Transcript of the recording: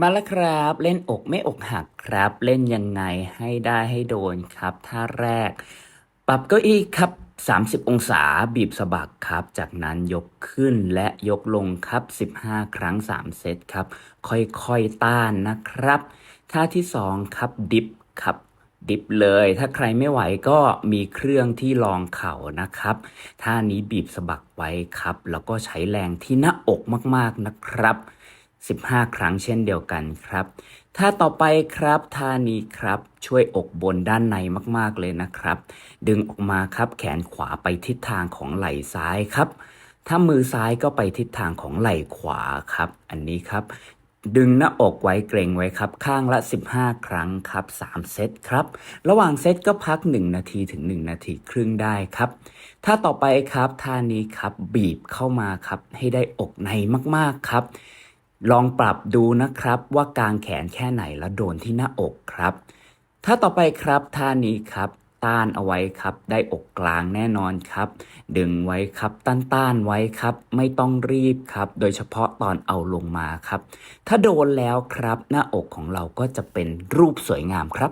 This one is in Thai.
มาแล้วครับ เล่นอกไม่อกหักครับ เล่นยังไงให้ได้ให้โดนครับท่าแรก ปรับเก้าอี้ครับ 30 องศาบีบสะบักครับ จากนั้นยกขึ้นและยกลงครับ 15 ครั้ง 3 เซตครับ ค่อยๆต้านนะครับ ท่าที่ 2 ครับดิฟครับดิฟเลย ถ้าใครไม่ไหวก็มีเครื่องที่รองเข่านะครับ ท่านี้บีบสะบักไว้ครับ แล้วก็ใช้แรงที่หน้าอกมากๆนะครับ 15 ครั้งเช่นเดียวกันครับ ท่าต่อไปครับท่านี้ครับช่วยอกบนด้านในมากๆเลยนะครับ ดึงออกมาครับแขนขวาไปทิศทางของไหล่ซ้ายครับ ถ้ามือซ้ายก็ไปทิศทางของไหล่ขวาครับ อันนี้ครับ ดึงหน้าอกไว้เกรงไว้ครับ ข้างละ 15 ครั้งครับ 3 เซตครับ ระหว่างเซตก็พัก 1 นาทีถึง 1 นาทีครึ่งได้ครับท่าต่อไปครับท่านี้ครับบีบเข้ามาครับให้ได้อกในมากๆครับ ลองปรับดูนะครับว่ากางแขนแค่ไหนแล้วโดนที่หน้าอกครับ ถ้าต่อไปครับท่านี้ครับ ต้านเอาไว้ครับ ได้อกกลางแน่นอนครับ ดึงไว้ครับต้านต้านๆไว้ครับ ไม่ต้องรีบครับ โดยเฉพาะตอนเอาลงมาครับ ถ้าโดนแล้วครับ หน้าอกของเราก็จะเป็นรูปสวยงามครับ